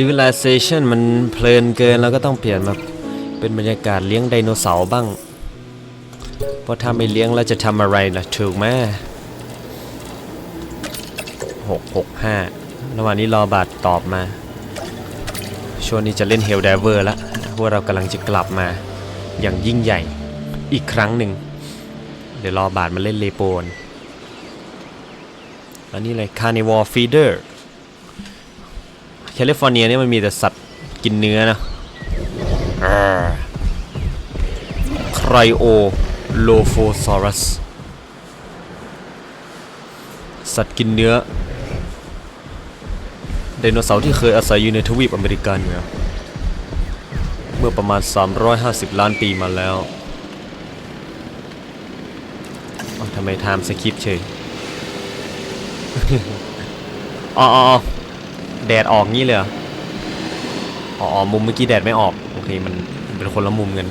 Civilization มันเพลินเกินแล้วก็ต้องเปลี่ยนมาเป็นบรรยากาศเลี้ยงไดโนเสาร์บ้าง เพราะถ้าไม่เลี้ยงแล้วจะทำอะไรล่ะถูกไหมหกหกห้าระหว่างนี้รอบาทตอบมา ช่วงนี้จะเล่น Hell Diver แล้วเพว่าเรากำลังจะกลับมาอย่างยิ่งใหญ่อีกครั้งหนึ่ง เดี๋ยวรอบาทมาเล่นเลโปนอันนี้เลย Carnivore Feeder แคลิฟอร์เนียเนี่ยมันมีแต่สัตว์กินเนื้อนะไครโอโลโฟซอรัส สัตว์กินเนื้อ ไดโนเสาร์ที่เคยอาศัยอยู่ในทวีปอเมริกาเหนือเมื่อประมาณ 350 ล้านปีมาแล้วทำไมไทม์สคริปเฉย อ๋อ แดดออกงี้เลยเหรออ๋ออ๋อมุมเมื่อกี้แดดไม่ออก โอเคมันมันเป็นคนละมุมกัน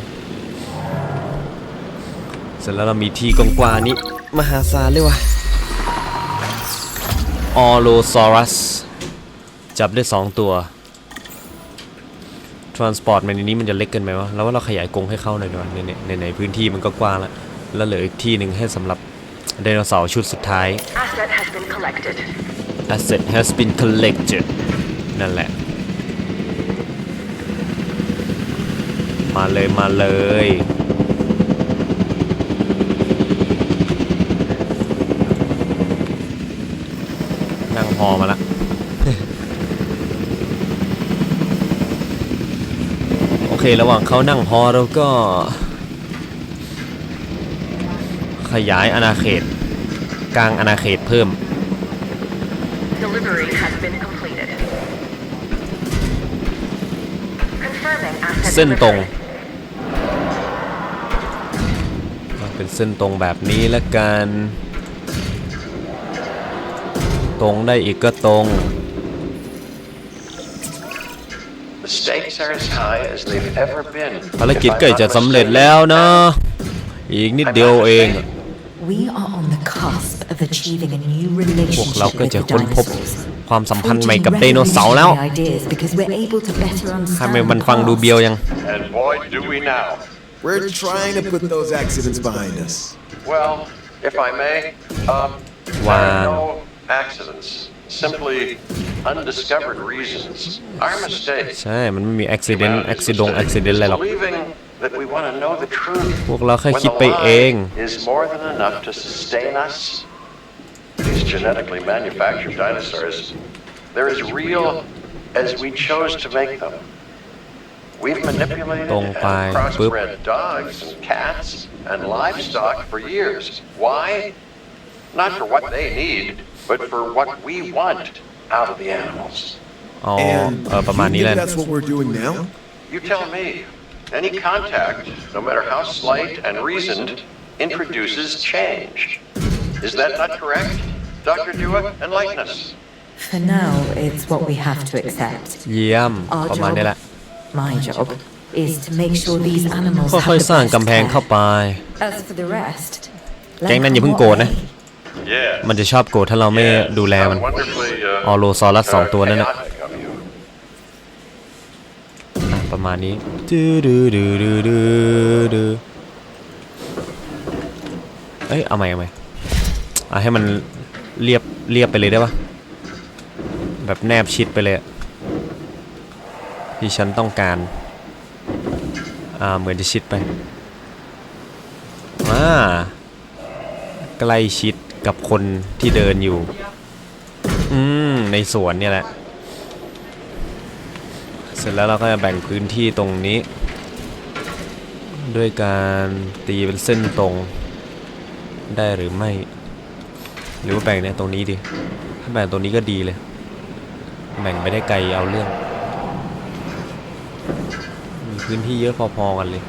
เสร็จแล้วเรามีที่กว้างๆนี้มหาศาลเลยว่ะออโลซอรัส จับได้ 2 ตัว Transport มันในนี้มันจะเล็กเกินไหมวะ แล้วว่าเราขยายกรงให้เข้าหน่อยดีกว่าในในในพื้นที่มันก็กว้างแล้ว แล้วเหลืออีกที่หนึ่งให้สำหรับไดโนเสาร์ชุดสุดท้าย Asset has been collected. asset has been collected นั่นแหละ มาเลยมาเลย นั่งฮอมาละโอเค ระหว่างเขานั่งฮอเราก็ ขยายอาณาเขต กลางอาณาเขตเพิ่ม Delivery has been completed. Confirming asset เส้นตรง delivery. เอาเป็นเส้นตรงแบบนี้ละกัน ตรงได้อีกก็ตรง The stakes are as high as they've ever been. ภารกิจ If I'm ใกล้จะ not สำเร็จ mistaken, แล้วนะ อีกนิดเดียวเอง We are on the cusp of achieving a new พวกเรา relationship ก็ with จะ the ค้นพบ dinosaurs. ความสัมพันธ์ใหม่ Forging กับไดโนเสาร์แล้ว revolutionary ideas because we're able to better ทำไม understand มัน the ฟังดู past. เบียวยัง And boy, do we now. We're trying to put those accidents behind us. Well, if I may, um, there Wow. are no accidents. Simply undiscovered reasons. Our mistake. ใช่ มันไม่มี accident Humanity's accident mistake accident is อะไรหรอก Believing that we want to know the truth. พวกเราแค่ when คิด the ไปเอง lie is more than enough to sustain us. these genetically manufactured dinosaurs, they're as real as we chose to make them. We've manipulated and crossbred dogs and cats and livestock for years. Why? Not for what they need, but for what we want out of the animals. Oh, uh, that's what we're doing now? You tell me. Any contact, no matter how slight and reasoned, introduces change. Is that not correct? Dr. Dua, enlighten us. For now, it's what we have to accept. เยี่ยม Our ประมาณ job, นี้แหละ my job, is to make sure these animals ค่อย have ๆสร้าง the กำ best แพงเข้า care. ไป As for the rest, แก๊งนั้นอย่าเพิ่งโกรธนะ Yes. มันจะชอบโกรธถ้าเราไม่ Yes. ดูแล How มัน wonderfully, uh, ออโลซอรัสสองตัวนั่นน่ะ chaotic of you. อะประมาณนี้ดูดูดูดูดูดูเอ้ย เอาใหม่เอาใหม่อะให้มัน เรียบเรียบไปเลยได้ปะแบบแนบชิดไปเลยที่ฉันต้องการ อ่าเหมือนจะชิดไปอ่าใกล้ชิดกับคนที่เดินอยู่ อืม ในสวนเนี่ยแหละ เสร็จแล้วเราก็จะแบ่งพื้นที่ตรงนี้ ด้วยการตีเป็นเส้นตรง ได้หรือไม่ หรือว่าแบ่งเนี่ยตรงนี้ดิถ้าแบ่งตรงนี้ก็ดีเลย แบ่งไม่ได้ไกลเอาเรื่อง มีพื้นที่เยอะพอๆกันเลย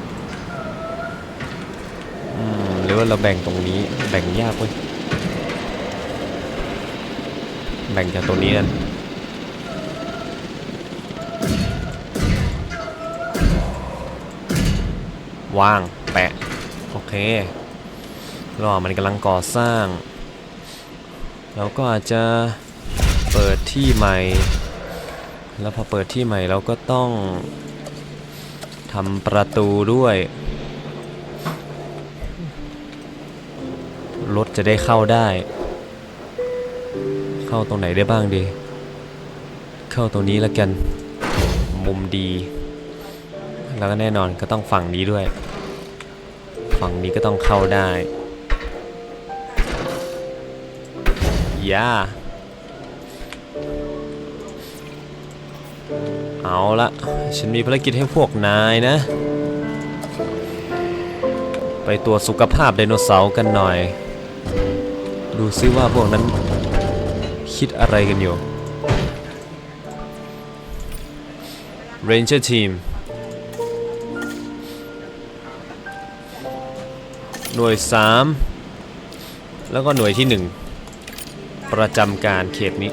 อืมหรือว่าเราแบ่งตรงนี้แบ่งยากเว้ยแบ่งจากตรงนี้กันว่างแปะ โอเคระหว่างมันกำลังก่อสร้าง เราก็อาจจะเปิดที่ใหม่ แล้วพอเปิดที่ใหม่เราก็ต้องทำประตูด้วย รถจะได้เข้าได้ เข้าตรงไหนได้บ้างดี เข้าตรงนี้แล้วกัน มุมดี แล้วก็แน่นอนก็ต้องฝั่งนี้ด้วย ฝั่งนี้ก็ต้องเข้าได้ ย่าเอาละฉันมีภารกิจให้พวกนายนะ ไปตรวจสุขภาพไดโนเสาร์กันหน่อย ดูซิว่าพวกนั้นคิดอะไรกันอยู่ Ranger Team หน่วย 3 แล้วก็หน่วยที่ 1 ประจำการเขตนี้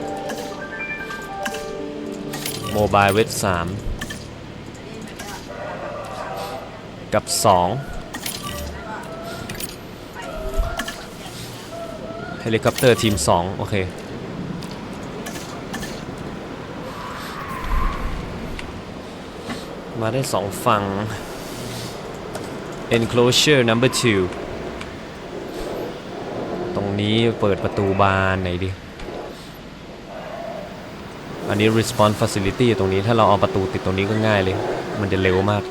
โมบายเวท3กับ2เฮลิคอปเตอร์ทีม2โอเคมาได้สองฝั่ง enclosure number two ตรง นี้เปิดประตูบานไหนดิ อันนี้ response facility ตรงนี้ถ้าเราเอาประตูติดตรงนี้ก็ง่ายเลย มันจะเร็วมาก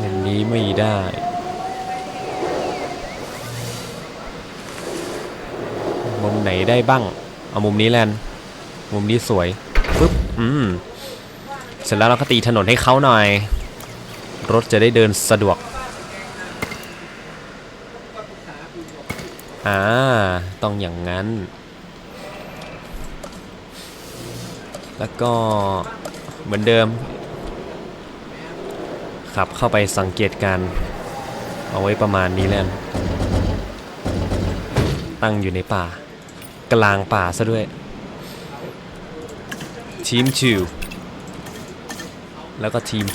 อย่างนี้ไม่ได้มุมไหนได้บ้าง เอามุมนี้แลนมุมนี้สวยปึ๊บ อืม เสร็จแล้วเราก็ตีถนนให้เขาหน่อย รถจะได้เดินสะดวก อ่า ต้องอย่างนั้น แล้วก็เหมือนเดิม ขับเข้าไปสังเกตการ เอาไว้ประมาณนี้แล้วตั้งอยู่ในป่า กลางป่าซะด้วย ทีม2แล้วก็ทีม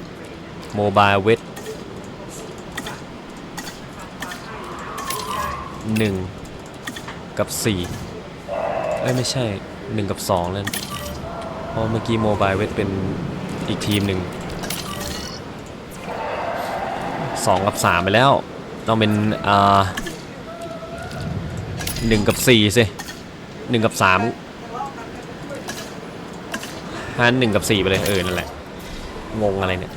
4 Mobile Wet 1 กับ 4 เอ้ยไม่ใช่ 1 กับ 2 แล้วเพราะเมื่อกี้ Mobile Wet เป็นอีกทีมหนึ่ง 2 กับ 3 ไปแล้ว ต้องเป็นอ่า1กับ4สิ1กับ3ฮันหนึ่งกับสี่ไปเลย เออ นั่นแหละ งงอะไรเนี่ย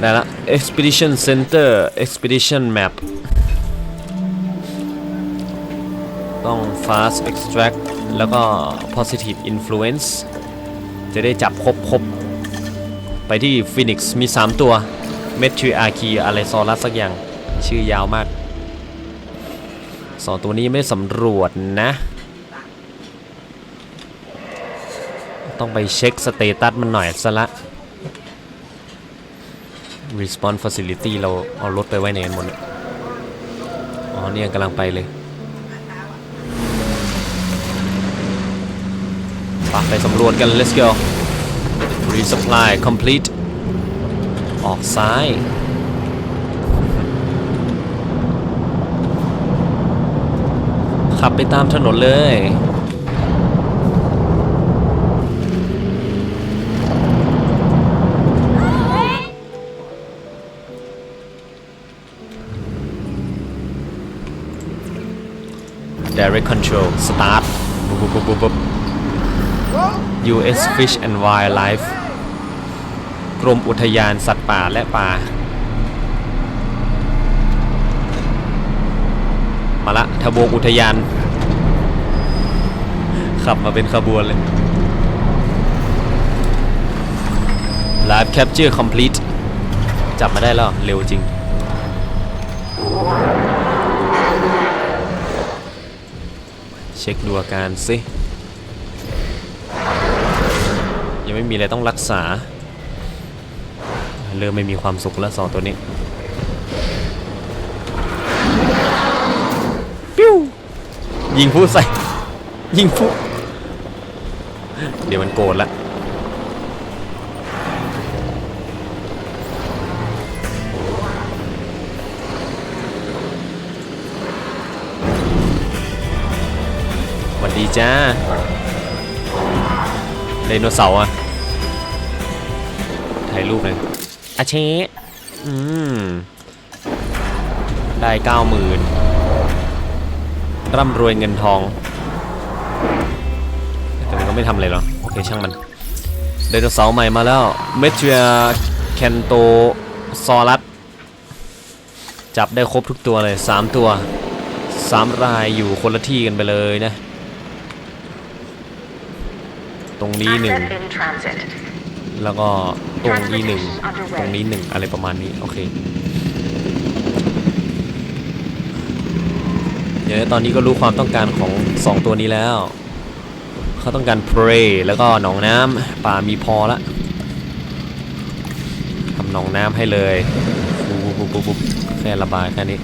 ได้ละ expedition center expedition map ต้อง fast extract แล้วก็ positive influence จะได้จับครบครบไปที่ Phoenix มี 3 ตัว m e t r i a r c h i อะไรซอรัสสักอย่าง ชื่อยาวมากสตัวนี้ไม่สำรวจนะ ต้องไปเช็คสเตตัสมันหน่อยซะละ Response Facility เราเอารถไปไว้ในนั้นหมดอ๋อเนี่ยกำลังไปเลย ปไปสำรวจกัน let's go Resupply complete ออกซ้ายขับไปตามถนนเลย direct control start ปุ๊บปุ๊บปุ๊บปุ๊บ US Fish and Wildlife กรมอุทยานสัตว์ป่าและป่า มาละทบวงอุทยาน ขับมาเป็นขบวนเลย Live Capture Complete จับมาได้แล้ว เร็วจริง เช็คดูอาการสิ ยังไม่มีอะไรต้องรักษา เริ่มไม่มีความสุขแล้วสองตัวนี้ปิ้วยิงผู้ใส่ ยิงผู้เดี๋ยวมันโกรธละวัสดีจ้าไดโนเสาร์อะ ถ่ายรูปเลยอาเชะอืม ได้เก้าหมื่นร่ำรวยเงินทอง แต่มันก็ไม่ทำอะไรหรอกโอเค ช่างมันไดโนเสาร์ใหม่มาแล้ว เมทริยแคนโตซอรัสจับได้ครบทุกตัวเลย 3 ตัว 3 รายอยู่คนละที่กันไปเลยนะ ตรงนี้หนึ่ง Asset in transit. แล้วก็ ตรงนี้หนึ่งตรงนี้หนึ่งอะไรประมาณนี้โอเคเดี๋ยวตอนนี้ก็รู้ความต้องการของ2ตัวนี้แล้ว เขาต้องการ Prey แล้วก็หนองน้ำป่ามีพอละทำหนองน้ำให้เลยปุ๊บปุ๊บปุ๊บปุ๊บแค่ระบายแค่นี้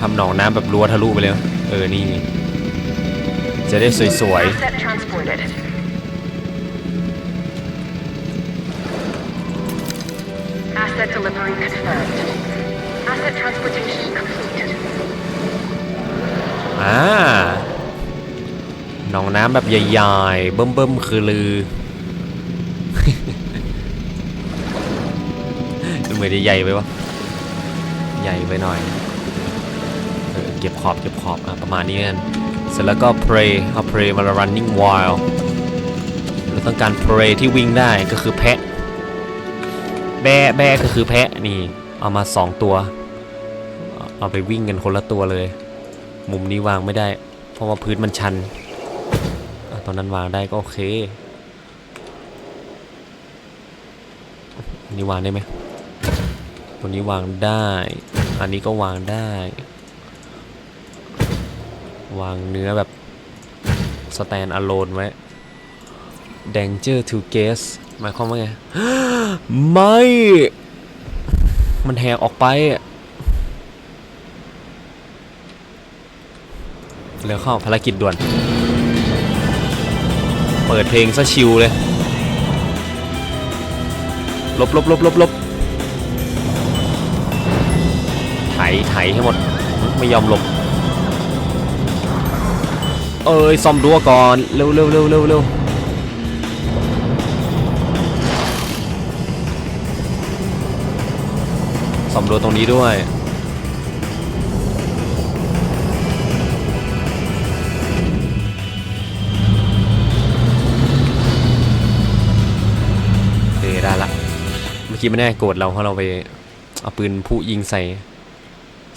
ทำหนองน้ำแบบรั้วทะลุไปเลยเออนี่ จะได้สวย Asset transported. Asset delivery confirmed. Asset transportation completed. ๆอ่าหนองน้ำแบบใหญ่ๆ เบิ่มๆ คือลือเหมือนจะใหญ่ไปวะใหญ่ไปหน่อย เก็บขอบเก็บขอบอะประมาณนี้กันเสร็จแล้วก็ pray เอา pray มา running wild เราต้องการ pray ที่วิ่งได้ก็คือแพะ แบะแบะก็คือแพะนี่ เอามาสองตัว เอาไปวิ่งกันคนละตัวเลย มุมนี้วางไม่ได้ เพราะว่าพื้นมันชันอตอนนั้นวางได้ก็โอเคนนี้วางได้ไหมตัวนี้วางได้ อันนี้ก็วางได้ วางเนื้อแบบ stand alone ไว้ danger to guess หมายความว่าไง ไม่ มันแหกออกไปเร็วเข้าภารกิจด่วน เปิดเพลงซะชิลเลย ลบลบลบลบลบไถไถให้หมด ไม่ยอมหลบ เอ้ยซ่อมรั้วก่อนเร็วเร็วเร็วเร็วเร็วซ่อมรั้วตรงนี้ด้วยโอเคได้ละเมื่อกี้ไม่แน่โกรธเราเพราะเราไปเอาปืนผู้ยิงใส่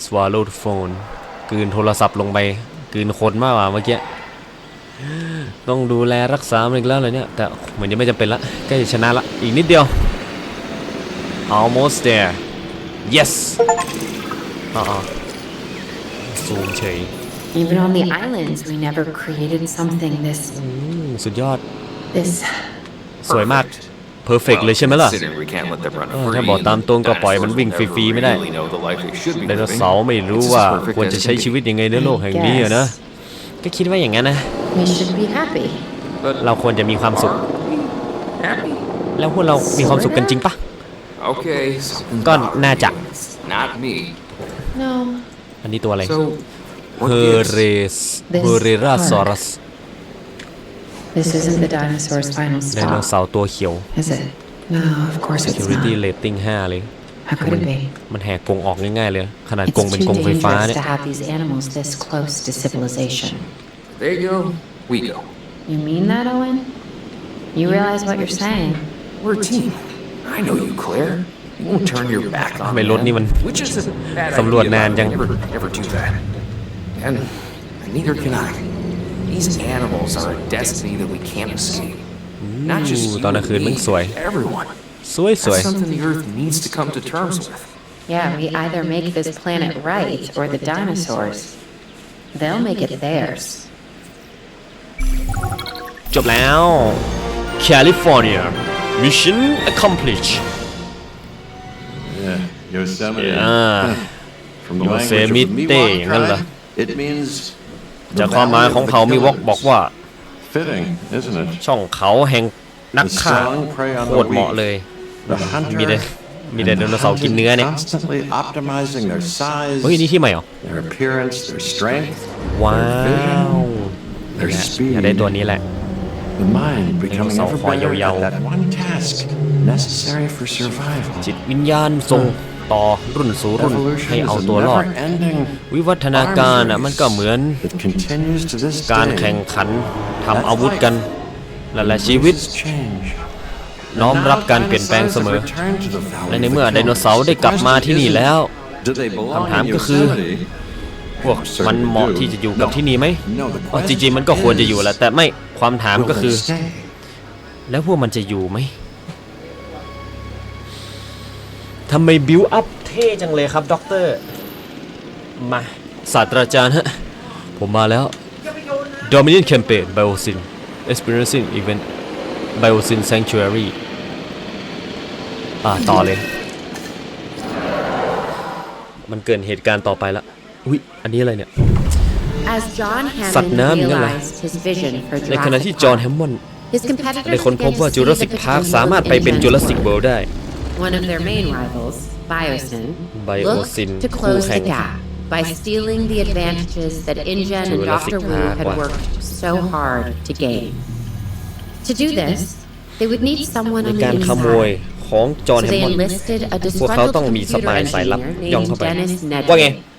swallow the phone กืนโทรศัพท์ลงไปกืนคนมากกว่าเมื่อกี้ ต้องดูแลรักษามันอีกแล้วเลยเนี่ย แต่เหมือนยังไม่จำเป็นละใกล้จะชนะละ อีกนิดเดียว almost there yes อ๋อซูมเฉย Even on the islands, we never created something this. อืมสุดยอด this. สวยมาก perfect เลยใช่ไหมล่ะ Considering we can't let them run เออ free, ถ้าบอกตามตรงก็ปล่อยมันวิ่งฟ dinosaurs รี will ๆ never ไม่ได้ really know the life they should be ไดโน living. เสาร์ไม่รู้ It's as ว่า perfect ควรจะ as it ใช้ can be. ชีวิตยังไงในโลกแห่งนี้อะนะ ก็คิดว่าอย่างนั้นนะ We should be happy. But เราควรจะมีความสุข happy. แล้วพวกเรามีความสุขกันจริงปะ Okay, something ก็ about น่าจะ not me. No. อันนี้ตัวอะไร So, เฮ what เร gives? ส This เฮเรราซอรัส This isn't the dinosaur's final ไดโน stop, เสาร์ตัวเขียว is it? No, of course it's security not. rating 5 เลย How could it be? มันแหกกรงออกง่ายๆเลย ขนาด It's กรงเป็น too กรงไฟฟ้า dangerous เนี่ย to have these animals this close to civilization. They go, we go. You mean that, Owen? You realize what you're saying? We're a team. I know you, Claire. You won't turn your back on ทำไมรถ them, นี่มัน which is a bad สำรวจ idea, นาน but จัง I never, never do that. And neither can I. These animals are a destiny that we can't escape. Not just อู้ you ตอนกลาง and คืน me, มันสวย everyone. สวยสวย That's something the Earth needs to come to terms with. Yeah, we either make this planet right or the dinosaurs. They'll make it theirs. จบแล้ว California mission accomplished Yeah, Yosemite. อ่า From the language of the Yosemite Miwok อย่างนั้นเหรอ tribe, it means จาก the ความหมาย valley ของ of the เผ่ามิวอก killers. บอกว่า Fitting, isn't it? ช่องเขาแห่งนัก The ฆ่า song Prey on โค the ตรเหมาะ Weak เลย The มีแต่ hunter มีแต่ได and โน the เสาร์กิน hunted เนื้อเนี่ย constantly optimizing their size, เฮ้ย นี่ที่ใหม่เหรอ their appearance, their strength, ว้าว their อยากได้ speed. ตัวนี้แหละ The mind becoming Dinosaur ever คอ better ยาว at ๆ that one task necessary for survival. จิตวิญญาณส่งต่อรุ่นสู่รุ่นให้ Evolution เอา is a ตัวรอด never-ending วิวัฒนาการอะมันก็เหมือน that continues to this การ day. แข่งขันทำอาวุธกันนั่นแหละชีวิต Embraces change. น้อมรับการเปลี่ยนแปลงเสมอ และในเมื่อไดโนเสาร์ได้กลับมาที่นี่แล้วคำถามก็คือ พวกมันเหมาะที่จะอยู่กับที่นี่ไหมอ๋อจริงๆมันก็ควรจะอยู่แหละแต่ไม่ความถามก็คือ แล้วพวกมันจะอยู่ไหมทำไมบิวอัพเท่จังเลยครับด็อกเตอร์ มาศาสตราจารย์ฮะ ผมมาแล้ว Dominion Campaign Biosyn Experiencing Event Biosyn Sanctuary อ่าต่อเลย มันเกิดเหตุการณ์ต่อไปละ อุ๊ยอันนี้อะไรเนี่ย As John สัตว์ Hammond น้ำอย่างนั้นเหรอ realized his vision for ในขณะที่ Jurassic จอห์น Park, แฮมมอนด์ his competitors ได้ค้นพบ began to ว่า see จูราส the สิกพาร์ค potential สามารถ of ไปเป็น InGen จูราสสิกเวิลด์ได้ One of their main rivals, Biosyn, Biosyn, looked to close the คู่แข่ง gap by stealing the advantages that InGen and Jurassic Dr. Wu Park had ว่ะ worked so hard to gain. To do this, they would need someone ใน on การ the ขโมย inside. ของจอห์น So แฮม they มอนด์ enlisted a พวกเขา disgruntled ต้องมีส computer ปายสายลับ engineer ย่อง named เข้าไป Dennis ว่าไง Nedry.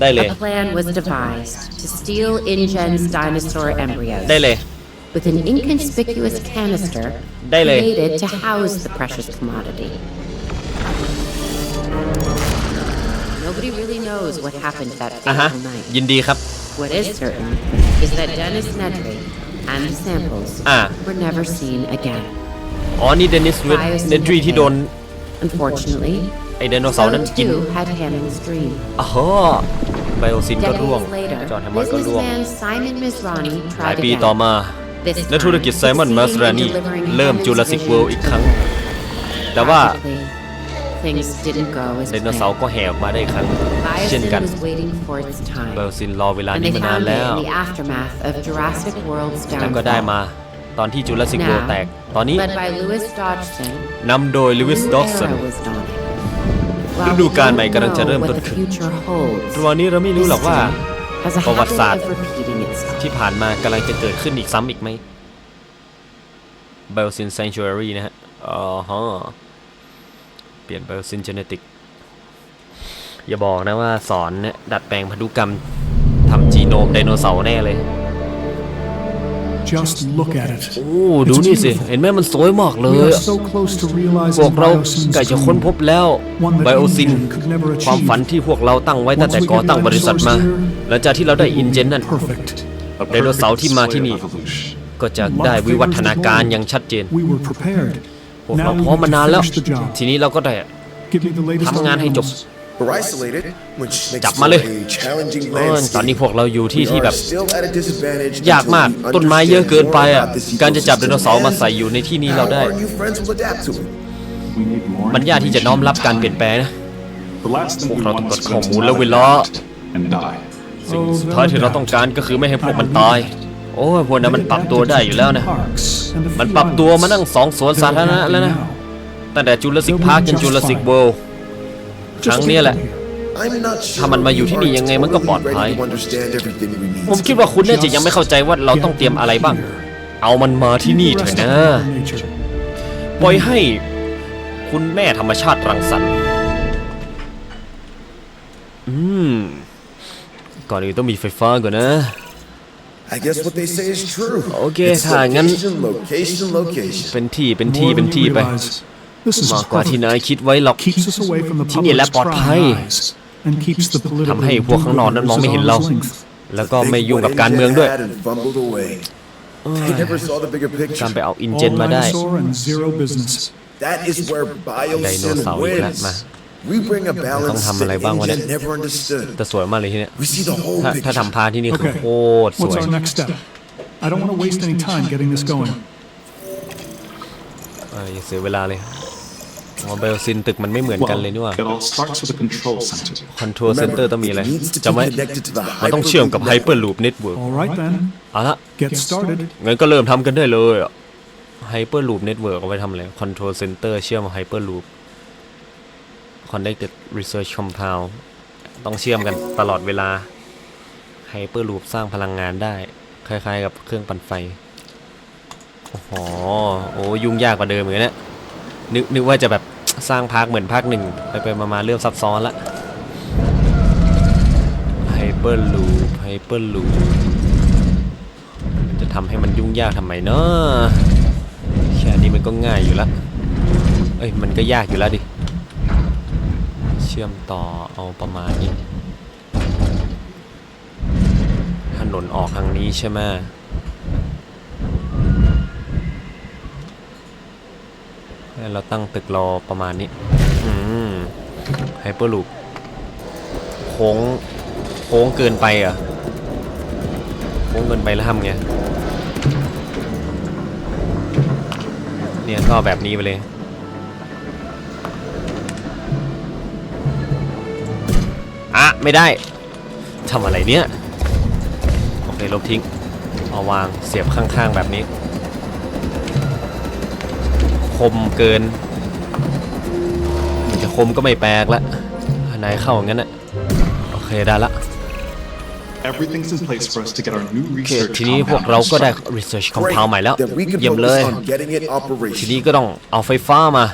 ได้เลย A plan was devised to steal InGen's dinosaur embryos ได้เลย with an inconspicuous canister ได้เลย created to house the precious commodity. Nobody really knows what happened that อ่ะฮะ fateful night. ยินดีครับ What is certain is that Dennis Nedry and the samples อ่ะ were never seen again. อ๋อ นี่เดนิสเวเนดรีที่โดน Unfortunately, ไอไดโนเสาร์นั้น so กิน too had Hammond's dream. อ๋อไบโอซินก็ร่วง Decades later, จอห์นแฮมมอนด์ก็ร่วง businessman Simon Mizrani หลาย tried ปี again. ต่อมา This นักธุรกิจ time, ไซมอนมาส succeeding รา in นี delivering เริ่ม Hammond's จูราสสิก vision เวิลด์อีกครั้ง แต่ว่า Tragically, things didn't go as ไดโนเสาร์ planned. ก็แห่ออกมาได้อีกครั้ง เช่น Biosyn กัน was waiting for its ไบ time, โอซินรอเวลา and นี้ they มานาน found it แล้ว in the aftermath of Jurassic World's แล้วก็ได้มา downfall. ตอนที่จูราสสิกเวิลด์แตก ตอนนี้ Led by Louis Dodgson, นำโดยลิวิส a ดอ new กสัน era was dawning. ฤดูกาลใหม่กำลังจะเริ่มต้นขึ้นตอนนี้เราไม่รู้หรอกว่า ประวัติศาสตร์ที่ผ่านมากำลังจะเกิดขึ้นอีกซ้ำอีกไหม Biosyn Sanctuary นะฮะ อ๋อฮะ เปลี่ยน Biosyn Genetic อย่าบอกนะว่าสอนเนี่ยดัดแปลงพันธุกรรมทำจีโนมไดโนเสาร์แน่เลย Just look at it. โอ้ดูนี่สิ เห็นไหมมันสวยมากเล We ย are so close to พว realizing กเรา Biosyn's ใกล้จะค้นพบ dream. แล้ว One that ไบโอซิน InGen could never ความฝัน achieve. ที่พวกเราตั้งไว้ตั้งแต่ Once we ก่อ get ตั้งบริษัทมา dinosaurs here, หลังจากที่เราได้อินเจนนั่น Perfect. ไดโนเสาร์ที่มาที่นี่ ก็จะได้วิวัฒนาการอย่างชัดเจน We were prepared. พวกเรา Now พร้อม we มา need นาน to แล้ว finish the job. ทีนี้เราก็ได้ Give me the latest on ทำงานให้จบ animals. We're isolated, which makes จับ for มาเลย a challenging เออตอนนี้ landscape. พวกเราอยู่ที่ We ที่แบบ are still at a disadvantage ยากมาก until we ต้นไม้เยอะเกินไปอะ understand more about this การจะจับไดโนเสาร์มา ecosystem ใส่อยู่ในที่นี้ and เราได้ how our new friends will adapt to it. มันยากที่จะน้อมรับการเปลี่ยนแปลงนะ The last thing we Pokra want tukot is for them to komulla not willa. adapt and die. สิ่งสุดท้ายที่เราต้องการก็คือไม่ให้พวกมันตาย โอ้ยพวกนั้นมันปรับตัวได้อยู่แล้วนะ มันปรับตัวมานั่งสองสวนสาธารณะแล้วนะ ตั้งแต่จูราสสิกพาร์คจนจูราสสิกเวิลด์ ครั้งเนี้ยแหละ I'm not sure ถ้ามันมาอยู่ที่นี่ยังไงมันก็ปลอดภัย we're totally ready to understand everything we need ผมคิดว่าคุณน่าจะยังไม่เข้าใจว่าเราต้องเตรียมอะไรบ้างเอามันมาที่นี่เถอะนะ ปล่อยให้คุณแม่ธรรมชาติรังสรรค์อืม ก่อนอื่นต้องมีไฟฟ้าก่อนนะ I guess what they say is true. โอเค It's ถ้างั้น location, location, location. เป็นที่เป็นที่เป็นที่ไป This is มากกว่าที่ perfect. นายคิดไว้หรอก Keeps us away from the ที่นี่แหละ public's ปลอดภัย prying eyes and keeps the ทำให้ politically พวกข้างนอกนั้นมองไม่เห็นเรา arm's length. แล้วก็ไม่ Think ยุ่ง what กับการเมือง India ด้วย had and fumbled away. They never saw the bigger การ picture. ไปเอาอินเจ All นมาได้ dinosaur and zero business. That is where ไดโน Biosyn เสาร์อีกแล้ว wins. มา We bring a balance ต้องทำอะไร that บ้างวะเนี่ย India never understood. แต่สวยมากเลยที่เนี่ย We see the whole ถ้าถ้า picture. ทำพาร์ทที่นี่คือ Okay. โคตรส What's วย our next step? I don't want to waste any time getting this going. เอออย่าเสียเวลาเลย อ๋อเบลซินตึกมันไม่เหมือนกันเลยนี่หว่า It all starts with a control center. คอนโทรลเซ็นเตอร์ต้องมีอะไร it needs to be จำไว้ connected to the มันต้องเชื่อมกับ Hyperloop Hyperloop Network All right then, เอาละ get started. งั้นก็เริ่มทำกันได้เลยอะ Hyperloop Network เอาไว้ทำอะไร Control Center เชื่อมกับ Hyperloop Connected Research Compound ต้องเชื่อมกันตลอดเวลา Hyperloop สร้างพลังงานได้ คล้ายๆกับเครื่องปั่นไฟ โอ้โหโอ้ยุ่งยากกว่าเดิมเหมือนกันเนะ นึกนึกว่าจะแบบสร้างภาคเหมือนภาคหนึ่งไปไปมาๆเริ่มซับซ้อนละ Hyperloop Hyperloop จะทำให้มันยุ่งยากทำไมเนาะแค่นี้มันก็ง่ายอยู่ล้วเอ้ยมันก็ยากอยู่แล้วดิ เชื่อมต่อเอาประมาณนี้ ถนนออกทางนี้ใช่ไหมแล้ว เราตั้งตึกรอประมาณนี้อืมไฮเปอร์ลูปโค้งโค้งเกินไปอะโค้งเกินไปแล้วทำไงเนี่ยก็แบบนี้ไปเลยอะไม่ได้ทำอะไรเนี่ย โอเคลบทิ้ง เอาวางเสียบข้างๆแบบนี้ คมเกิน มันจะคมก็ไม่แปลกละอันไหนเข้าอย่างนั้นอะโอเคได้ละ Everything's in place for us to get our new โอเค research ทีนี้พวก compound เราก็ได้ started. research compound ใหม่แล้ว Then we can เยี่ยมเลย focus on getting it ทีนี้ operational. ก็ต้องเอาไฟฟ้ามา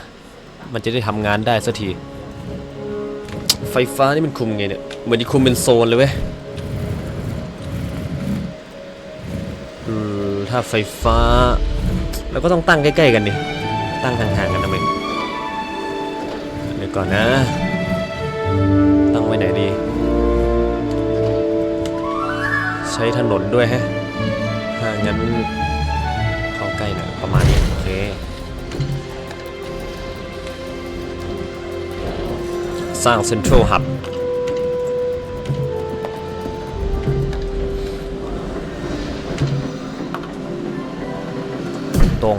มันจะได้ทำงานได้สักที ไฟฟ้านี่มันคุมไงเนี่ย เหมือนที่คุมเป็นโซนเลยเว้ยอืมถ้าไฟฟ้า เราก็ต้องตั้งใกล้ๆกันดิ ตั้งห่างๆกันนะมึงเดี๋ยวก่อนนะ ตั้งไว้ไหนดี ใช้ถนนด้วยฮะถ้างั้นเข้าใกล้หน่อยประมาณนี้โอเคสร้างเซ็นทรัลฮับตรง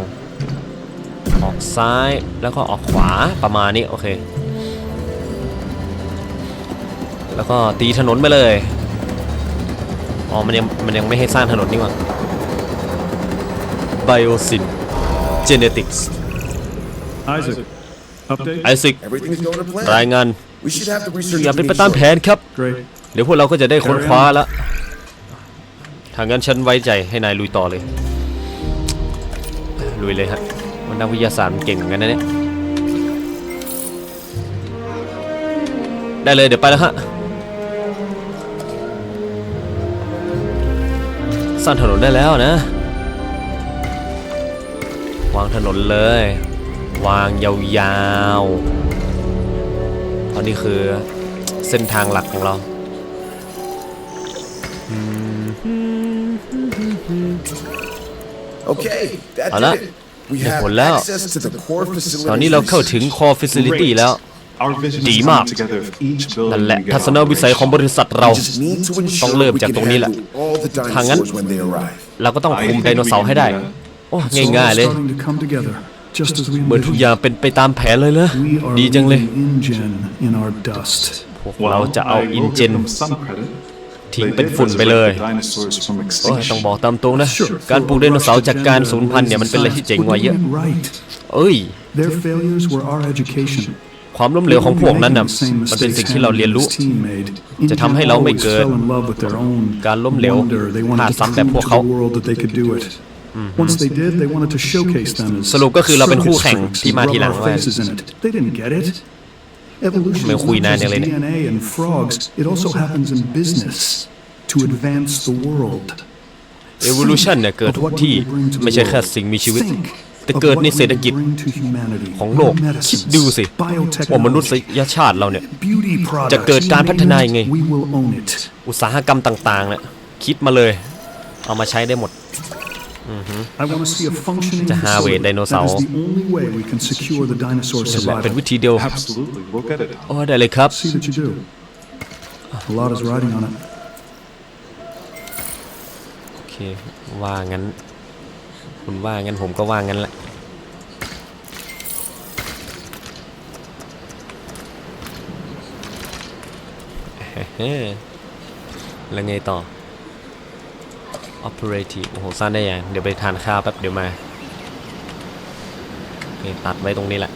ซ้ายแล้วก็ออกขวาประมาณนี้โอเค แล้วก็ตีถนนไปเลย อ๋อ มันยังมันยังไม่ให้สร้างถนนนี่หว่า Biosyn Genetics Isaac, update? ไอซิก Everything's going to ราย plan. งาน We should have the research อย่าเป็นไป meeting ตามแผ shortly. นครับ Great. เดี๋ยวพวกเราก็จะได้ค้นคว้าแล้วทางนั้นฉันไว้ใจให้นายลุยต่อเลย ลุยเลยฮะ มันนักวิทยาศาสตร์มันเก่งเหมือนกันนะเนี่ย ได้เลยเดี๋ยวไปแล้วฮะสร้างถนนได้แล้วนะ วางถนนเลย วางยาวๆตอนนี้คือเส้นทางหลักของเรา Okay, that Voilà. did it. We Được have một leo. access to the core ตอนนี้ facilities. เราเข้าถึง core facility แล้ว Our vision is Đi coming mà. together of each นั่น building แหละ we ทั get ศนวิสัยของบ operational. ริษัทเรา We just need to ต้อง ensure เริ่ม we จาก can ตรงนี้แหละ handle all the ทางนั้น dinosaurs when they arrive. เราก็ต้อง I คุม think ไดโน we เสาร์ can ให้ได้ do that. โอ้ It's all ง่ายๆเลย starting to come together, just as we เหมือนทุก envisioned. อย่างเป็นไปตามแผนเลยเลย We are ดีจังเลย leaving InGen in our dust. พวกเรา Well, จะเอา I อิน will เจ give น them some credit. ทิ้ง They เป็น did ฝุ่นไปเลย resurrect the dinosaurs from โอ้ย extinction. ต้องบอกตามตรงนะ Sure, การปลูกไดโนเสาร์ for จากการ agenda สูญพันธุ์เนี่ยมันเป็นอะไรที่เจ๋งกว่าเยอะ We're doing it right. เอ้ย Their failures were our education. ความล้มเหลวของพวกนั้นน่ะมันเป็นสิ่งที่เราเรียนรู้ จะทำให้เราไม่เกิดการล้มเหลวพลาดซ้ำแบบพวกเขา Once they did, they wanted to showcase them as สรุปก็คือเราเป็นคู่แข่ง circus ที่ freaks มา and ทีหลัง rub our ว่า Evolution ไม่ is คุย not นาน just จังเลยเนี่ย DNA and frogs. It also happens in business to advance the world. Evolution เนี่ยเกิด Think ทุ of ก what ที่ we bring to the ไม่ใช่แค่ world. สิ่งมีชีวิต Think แต่ of เกิด what ใน we เศรษฐกิจ bring to humanity. ของโลก Medicines, คิดดูสิว่ามนุษ biotechnology, ยชาติเราเนี่ย beauty products, จะเกิดการ you พัฒนา name ยังไง it, We will own it. อุตสาหกรรมต่างๆเนี่ยคิดมาเลย เอามาใช้ได้หมด I want to see a functioning จะหาเวท facility. ไดโนเสา That ร์ is the only way we can secure the dinosaur นั่นแหละเป็น survival. วิธีเดียว Absolutely, we'll get it. โอ้ได้เลยครับ See that you do. A lot is riding on it. โอเค ว่างั้น คุณว่างั้นผมก็ว่างั้นแหละเฮ้แล้วไงต่อ operative โอ้โหสั้นได้ยังเดี๋ยวไปทานข้าวแป๊บเดี๋ยวมาตัดไว้ตรงนี้แหละ